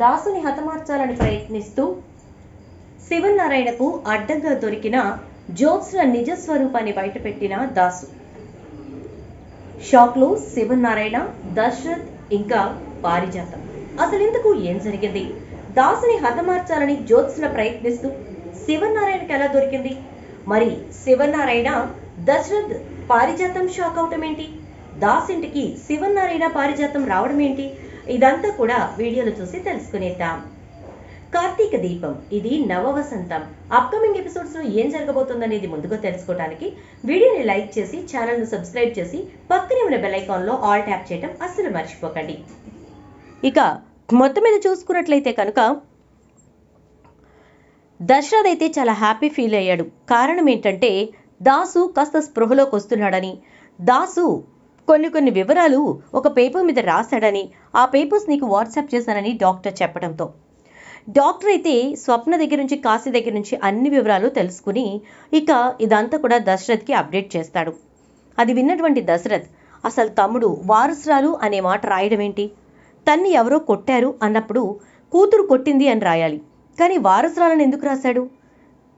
దాసుని హతమార్చాలని ప్రయత్నిస్తూ శివనారాయణకు అడ్డంగా దొరికిన జోత్స్న నిజ స్వరూపాన్ని బయటపెట్టిన దాసు. షాక్లో శివనారాయణ దశరథ్ ఇంకా పారిజాతం. అసలు ఇందుకు ఏం జరిగింది? దాసుని హతమార్చాలని జ్యోత్స్న ప్రయత్నిస్తూ శివనారాయణకి ఎలా దొరికింది? మరి శివనారాయణ దశరథ్ పారిజాతం షాక్ అవటం ఏంటి దాసింటికి శివనారాయణ పారిజాతం రావడం ఏంటి ఇదంతా కూడా వీడియోలో చూసి తెలుసుకునేద్దాం. కార్తీక దీపం ఇది నవవసంతం అప్కమింగ్ ఎపిసోడ్స్లో ఏం జరగబోతుందనేది ముందుగా తెలుసుకోవడానికి వీడియోని లైక్ చేసి ఛానల్ను సబ్స్క్రైబ్ చేసి పక్కనే ఉన్న బెల్లో ఆల్ ట్యాప్ చేయడం అస్సలు మర్చిపోకండి. ఇక మొత్తం మీద చూసుకున్నట్లయితే కనుక దశరథ్ అయితే చాలా హ్యాపీ ఫీల్ అయ్యాడు. కారణం ఏంటంటే దాసు కాస్త స్పృహలోకి వస్తున్నాడని. దాసు కొన్ని కొన్ని వివరాలు ఒక పేపర్ మీద రాశాడని ఆ పేపర్స్ నీకు వాట్సాప్ చేశానని డాక్టర్ చెప్పడంతో. డాక్టర్ అయితే స్వప్న దగ్గర నుంచి కాశీ దగ్గర నుంచి అన్ని వివరాలు తెలుసుకుని ఇక ఇదంతా కూడా దశరథ్కి అప్డేట్ చేస్తాడు. అది విన్నటువంటి దశరథ్ అసలు తమ్ముడు వారసురాలు అనే మాట రాయడం ఏంటి? తన్ని ఎవరో కొట్టారు అన్నప్పుడు కూతురు కొట్టింది అని రాయాలి. కానీ వారసురాలను ఎందుకు రాశాడు?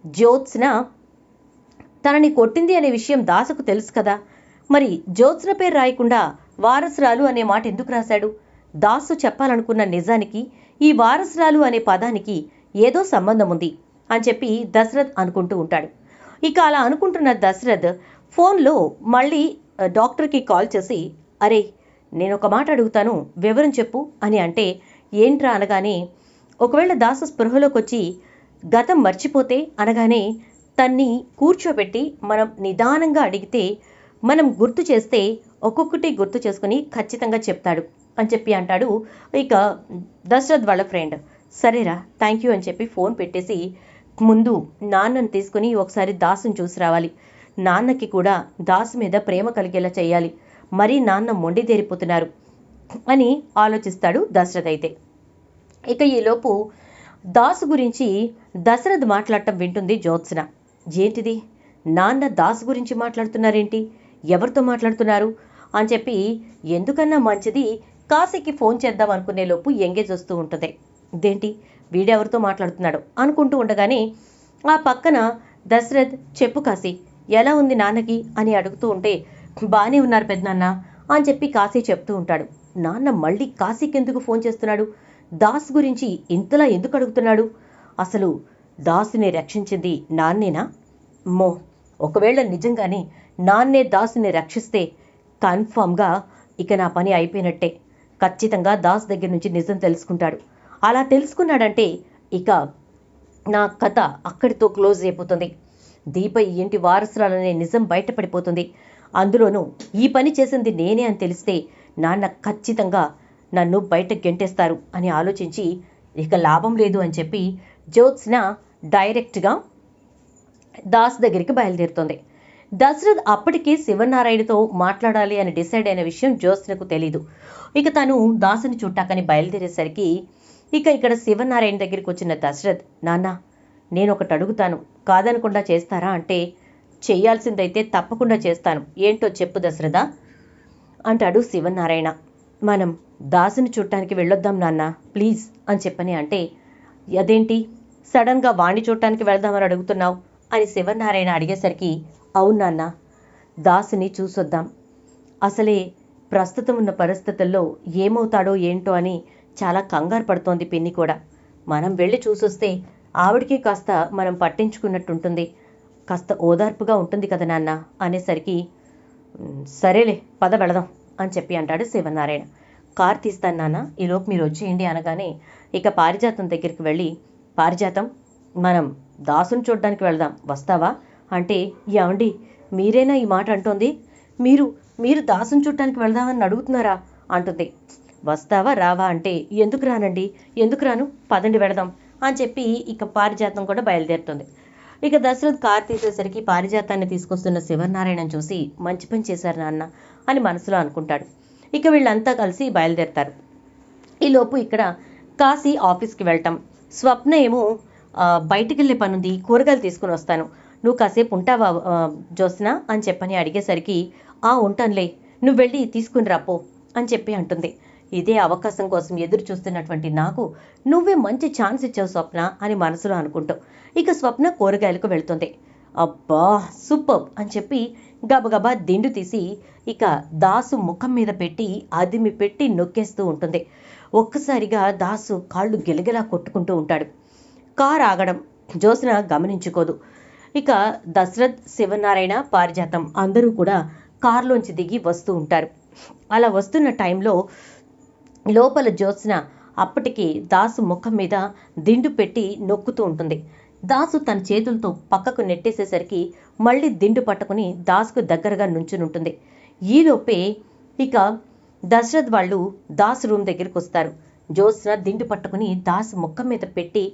జ్యోత్స్న తనని కొట్టింది అనే విషయం దాసకు తెలుసు కదా మరి జ్యోత్స్న పేరు రాయకుండా వారసురాలు అనే మాట ఎందుకు రాశాడు? దాసు చెప్పాలనుకున్న నిజానికి ఈ వారసురాలు అనే పదానికి ఏదో సంబంధం ఉంది అని చెప్పి దశరథ్ అనుకుంటూ ఉంటాడు. ఇక అలా అనుకుంటున్న దశరథ్ ఫోన్లో మళ్ళీ డాక్టర్కి కాల్ చేసి అరే నేను ఒక మాట అడుగుతాను వివరం చెప్పు అని అంటే ఏంట్రా? అనగానే ఒకవేళ దాసు స్పృహలోకి వచ్చి గతం మర్చిపోతే అనగానే తన్ని కూర్చోబెట్టి మనం నిదానంగా అడిగితే మనం గుర్తు చేస్తే ఒక్కొక్కటి గుర్తు చేసుకుని ఖచ్చితంగా చెప్తాడు అని చెప్పి అంటాడు. ఇక దశరథ్ వాళ్ళ ఫ్రెండ్ సరేరా థ్యాంక్ యూ అని చెప్పి ఫోన్ పెట్టేసి ముందు నాన్నను తీసుకుని ఒకసారి దాసుని చూసి రావాలి. నాన్నకి కూడా దాసు మీద ప్రేమ కలిగేలా చేయాలి. మరీ నాన్న మొండిదేరిపోతున్నారు అని ఆలోచిస్తాడు దశరథ్ అయితే. ఇక ఈలోపు దాసు గురించి దశరథ్ మాట్లాడటం వింటుంది జ్యోత్స్న. ఏంటిది? నాన్న దాసు గురించి మాట్లాడుతున్నారేంటి? ఎవరితో మాట్లాడుతున్నారు? అని చెప్పి ఎందుకన్నా మంచిది? కాశీకి ఫోన్ చేద్దాం అనుకునే లోపు ఎంగేజ్ వస్తూ ఉంటుంది. ఇదేంటి? వీడెవరితో మాట్లాడుతున్నాడు? అనుకుంటూ ఉండగానే ఆ పక్కన దశరథ్ చెప్పు కాశీ ఎలా ఉంది నాన్నకి? అని అడుగుతూ ఉంటే బానే ఉన్నారు పెద్దనాన్న అని చెప్పి కాశీ చెప్తూ ఉంటాడు. నాన్న మళ్ళీ కాశీకి ఎందుకు ఫోన్ చేస్తున్నాడు? దాస్ గురించి ఇంతలా ఎందుకు అడుగుతున్నాడు? అసలు దాసుని రక్షించింది నాన్నేనా? మో ఒకవేళ నిజంగానే నాన్నే దాసుని రక్షిస్తే కన్ఫామ్గా ఇక నా పని అయిపోయినట్టే. ఖచ్చితంగా దాస్ దగ్గర నుంచి నిజం తెలుసుకుంటాడు. అలా తెలుసుకున్నాడంటే ఇక నా కథ అక్కడితో క్లోజ్ అయిపోతుంది. దీప ఈ ఇంటి వారసురాలనే నిజం బయటపడిపోతుంది. అందులోనూ ఈ పని చేసింది నేనే అని తెలిస్తే నాన్న ఖచ్చితంగా నన్ను బయట గెంటేస్తారు అని ఆలోచించి ఇక లాభం లేదు అని చెప్పి జ్యోత్స్న డైరెక్ట్గా దాస్ దగ్గరికి బయలుదేరుతుంది. దశరథ్ అప్పటికే శివనారాయణతో మాట్లాడాలి అని డిసైడ్ అయిన విషయం జ్యోత్స్నకు తెలీదు. ఇక తను దాసుని చుట్టాకని బయలుదేరేసరికి ఇక ఇక్కడ శివనారాయణ దగ్గరికి వచ్చిన దశరథ్ నాన్న నేను ఒకటి అడుగుతాను. కాదనకుండా చేస్తారా అంటే చేయాల్సిందైతే తప్పకుండా చేస్తాను. ఏంటో చెప్పు దశరథ అంటాడు శివనారాయణ. మనం దాసుని చూడటానికి వెళ్ళొద్దాం నాన్న ప్లీజ్ అని చెప్పని అంటే అదేంటి? సడన్గా వాణ్ణి చూడటానికి వెళ్దామని అడుగుతున్నావు అని శివనారాయణ అడిగేసరికి అవును నాన్న దాసుని చూసొద్దాం. అసలే ప్రస్తుతం ఉన్న పరిస్థితుల్లో ఏమవుతాడో ఏంటో అని చాలా కంగారు పడుతోంది పిన్ని కూడా. మనం వెళ్ళి చూసొస్తే ఆవిడికి కాస్త మనం పట్టించుకున్నట్టుంటుంది. కాస్త ఓదార్పుగా ఉంటుంది కదా నాన్న అనేసరికి సరేలే పద వెళదాం అని చెప్పి అంటాడు శివనారాయణ. కార్ తీస్తాను నాన్న ఈలోపు మీరు వచ్చేయండి అనగానే ఇక పారిజాతం దగ్గరికి వెళ్ళి పారిజాతం మనం దాసుని చూడడానికి వెళదాం వస్తావా? అంటే ఏమండి మీరేనా ఈ మాట అంటోంది? మీరు మీరు దాసం చుట్టానికి వెళదామని అడుగుతున్నారా అంటుంది. వస్తావా రావా అంటే ఎందుకు రానండి? ఎందుకు రాను? పదండి వెళదాం అని చెప్పి ఇక పారిజాతం కూడా బయలుదేరుతుంది. ఇక దశరథ్ కార్ తీసేసరికి పారిజాతాన్ని తీసుకొస్తున్న శివనారాయణను చూసి మంచి పని చేశారు నాన్న అని మనసులో అనుకుంటాడు. ఇక వీళ్ళంతా కలిసి బయలుదేరతారు. ఈలోపు ఇక్కడ కాశీ ఆఫీస్కి వెళ్ళటం స్వప్న ఏమో బయటికి వెళ్ళే పని కూరగాయలు తీసుకుని వస్తాను నువ్వు కాసేపు ఉంటావా ఆ, అని చెప్పని అడిగేసరికి ఆ ఉంటానులే. నువ్వు వెళ్ళి తీసుకుని రాపో అని చెప్పి అంటుంది. ఇదే అవకాశం కోసం ఎదురు చూస్తున్నటువంటి నాకు నువ్వే మంచి ఛాన్స్ ఇచ్చావు స్వప్న అని మనసులో అనుకుంటావు ఇక స్వప్న కూరగాయలకు వెళ్తుంది. అబ్బా సూపర్ అని చెప్పి గబగబా దిండు తీసి ఇక దాసు ముఖం మీద పెట్టి అదిమి పెట్టి నొక్కేస్తూ ఉంటుంది. ఒక్కసారిగా దాసు కాళ్ళు గిలగిలా కొట్టుకుంటూ ఉంటాడు. కారు ఆగడం జ్యోత్స్న గమనించుకోదు. ఇక దశరథ్ శివనారాయణ పారిజాతం అందరూ కూడా కారులోంచి దిగి వస్తూ ఉంటారు. అలా వస్తున్న టైంలో లోపల జ్యోత్స్న అప్పటికి దాసు ముఖం మీద దిండు పెట్టి నొక్కుతూ ఉంటుంది. దాసు తన చేతులతో పక్కకు నెట్టేసేసరికి మళ్ళీ దిండు పట్టుకుని దాసుకు దగ్గరగా నుంచునుంటుంది. ఈలోపే ఇక దశరథ్ వాళ్ళు దాసు రూమ్ దగ్గరికి వస్తారు. జ్యోత్స్న దిండు పట్టుకుని దాసు ముఖం మీద పెట్టి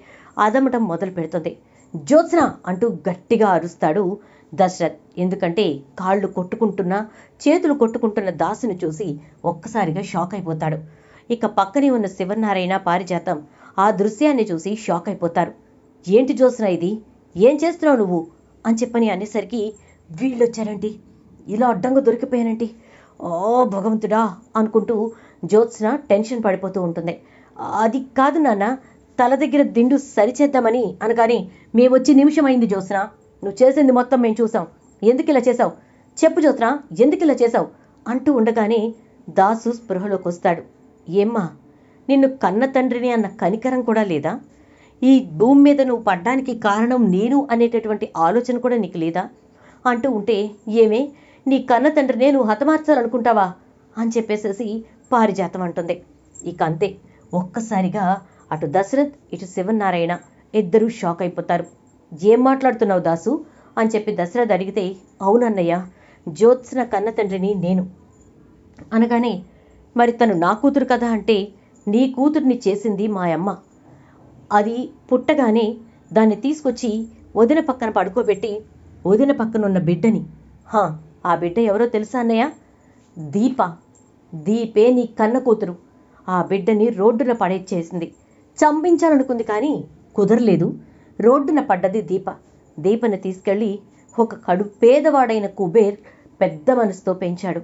అదమటం మొదలు పెడుతుంది జ్యోత్స్న అంటూ గట్టిగా అరుస్తాడు దశరథ్. ఎందుకంటే కాళ్ళు కొట్టుకుంటున్న చేతులు కొట్టుకుంటున్న దాసుని చూసి ఒక్కసారిగా షాక్ అయిపోతాడు. ఇక పక్కనే ఉన్న శివనారాయణ పారిజాతం ఆ దృశ్యాన్ని చూసి షాక్ అయిపోతారు. ఏంటి జ్యోత్స్న ఇది? ఏం చేస్తున్నావు నువ్వు? అని చెప్పని అనేసరికి వీళ్ళొచ్చారండి ఇలా అడ్డంగా దొరికిపోయానండి ఓ భగవంతుడా అనుకుంటూ జ్యోత్స్న టెన్షన్ పడిపోతూ ఉంటుంది. అది కాదు నాన్న తల దగ్గర దిండు సరిచేద్దామని అనగానే మేమొచ్చి నిమిషమైంది నిమిషం అయింది జ్యోత్స్న. నువ్వు చేసింది మొత్తం మేము చూసాం. ఎందుకు ఇలా చేసావు చెప్పు జ్యోత్స్న ఎందుకు ఇలా చేసావు అంటూ ఉండగానే దాసు స్పృహలోకి వస్తాడు. ఏమ్మా నిన్ను కన్న తండ్రిని అన్న కనికరం కూడా లేదా? ఈ భూమి మీద నువ్వు పడ్డానికి కారణం నేను అనేటటువంటి ఆలోచన కూడా నీకు లేదా? అంటూ ఉంటే ఏమే నీ కన్న తండ్రినే నువ్వు హతమార్చాలనుకుంటావా? అని చెప్పేసేసి పారిజాతం అంటుంది. ఇక అంతే. ఒక్కసారిగా అటు దశరథ్ ఇటు శివనారాయణ ఇద్దరూ షాక్ అయిపోతారు. ఏం మాట్లాడుతున్నావు దాసు? అని చెప్పి దశరథ్ అడిగితే అవునన్నయ్య జ్యోత్స్న కన్న తండ్రిని నేను. అనగానే మరి తను నా కూతురు కదా అంటే నీ కూతుర్ని చేసింది మా అమ్మ. అది పుట్టగానే దాన్ని తీసుకొచ్చి వదిన పక్కన పడుకోబెట్టి వదిన పక్కన ఉన్న బిడ్డని. హా ఆ బిడ్డ ఎవరో తెలుసా అన్నయ్య? దీప. దీపే నీ కన్న కూతురు. ఆ బిడ్డని రోడ్డున పడేచ్చేసింది చంపించాలనుకుంది కానీ కుదరలేదు. రోడ్డున పడ్డది దీప. దీపని తీసుకెళ్ళి ఒక కడు పేదవాడైన కుబేర్ పెద్ద మనసుతో పెంచాడు.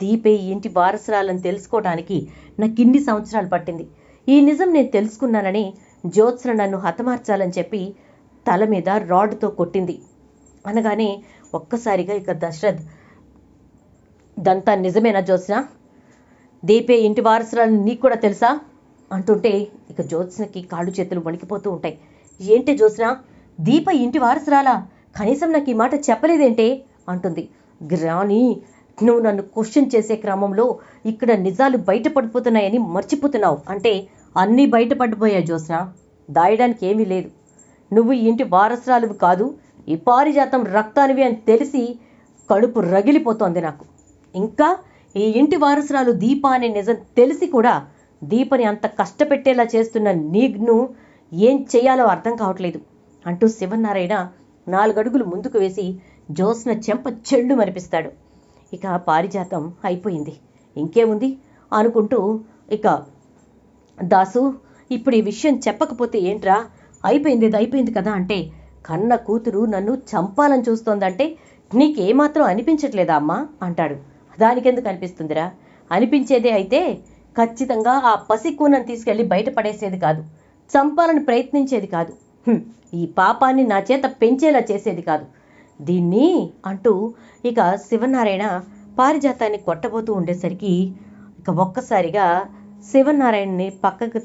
దీపే ఇంటి వారసురాలను తెలుసుకోవడానికి నాకు ఇన్ని సంవత్సరాలు పట్టింది. ఈ నిజం నేను తెలుసుకున్నానని జ్యోత్స్న నన్ను హతమార్చాలని చెప్పి తల మీద రాడ్తో కొట్టింది. అనగానే ఒక్కసారిగా ఇక దశరథ్ దంతా నిజమేనా జ్యోత్స్న? దీపే ఇంటి వారసురాలని నీకు కూడా తెలుసా? అంటుంటే ఇక జ్యోత్స్నకి కాళ్ళు చేతులు వణికిపోతూ ఉంటాయి. ఏంటి జ్యోత్స్న? దీప ఇంటి వారసురాలా? కనీసం నాకు ఈ మాట చెప్పలేదేంటే? అంటుంది. గ్రాని నువ్వు నన్ను క్వశ్చన్ చేసే క్రమంలో ఇక్కడ నిజాలు బయటపడిపోతున్నాయని మర్చిపోతున్నావు. అంటే అన్నీ బయటపడిపోయాయి జ్యోత్స్న. దాయడానికి ఏమీ లేదు. నువ్వు ఈ ఇంటి వారసురాలువి కాదు ఈ పారిజాతం రక్తానివి అని తెలిసి కడుపు రగిలిపోతోంది నాకు. ఇంకా ఈ ఇంటి వారసురాలు దీప అనే నిజం తెలిసి కూడా దీపని అంత కష్టపెట్టేలా చేస్తున్న నీగ్ను ఏం చేయాలో అర్థం కావట్లేదు. అంటూ శివనారాయణ నాలుగడుగులు ముందుకు వేసి జోస్న చెంప చెళ్ళు మరిపిస్తాడు. ఇక పారిజాతం అయిపోయింది. ఇంకేముంది? అనుకుంటూ ఇక దాసు ఇప్పుడు ఈ విషయం చెప్పకపోతే ఏంట్రా? అయిపోయింది ఇది అయిపోయింది కదా అంటే కన్న కూతురు నన్ను చంపాలని చూస్తోందంటే నీకేమాత్రం అనిపించట్లేదా అమ్మా? అంటాడు. దానికెందుకు అనిపిస్తుందిరా? అనిపించేదే అయితే ఖచ్చితంగా ఆ పసికూనని తీసుకెళ్ళి బయటపడేసేది కాదు. చంపాలని ప్రయత్నించేది కాదు. ఈ పాపాన్ని నా చేత పెంచేలా చేసేది కాదు. దీన్ని అంటూ ఇక శివనారాయణ పారిజాతాన్ని కొట్టబోతూ ఉండేసరికి ఇక ఒక్కసారిగా శివనారాయణని పక్కకు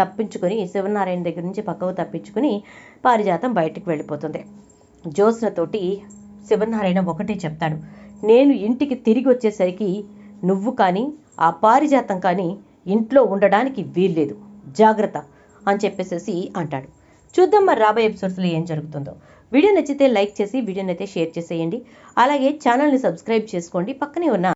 తప్పించుకొని శివనారాయణ దగ్గర నుంచి పక్కకు తప్పించుకొని పారిజాతం బయటికి వెళ్ళిపోతుంది. జ్యోత్స్నతోటి శివనారాయణ ఒకటే చెప్తాడు. నేను ఇంటికి తిరిగి వచ్చేసరికి నువ్వు కానీ ఆ పారిజాతం కానీ ఇంట్లో ఉండడానికి వీల్లేదు. జాగ్రత్త అని చెప్పేసేసి అంటాడు. చూద్దాం మరి రాబోయే ఎపిసోడ్స్లో ఏం జరుగుతుందో. వీడియో నచ్చితే లైక్ చేసి వీడియోని అయితే షేర్ చేసేయండి. అలాగే ఛానల్ని సబ్స్క్రైబ్ చేసుకోండి. పక్కనే ఉన్న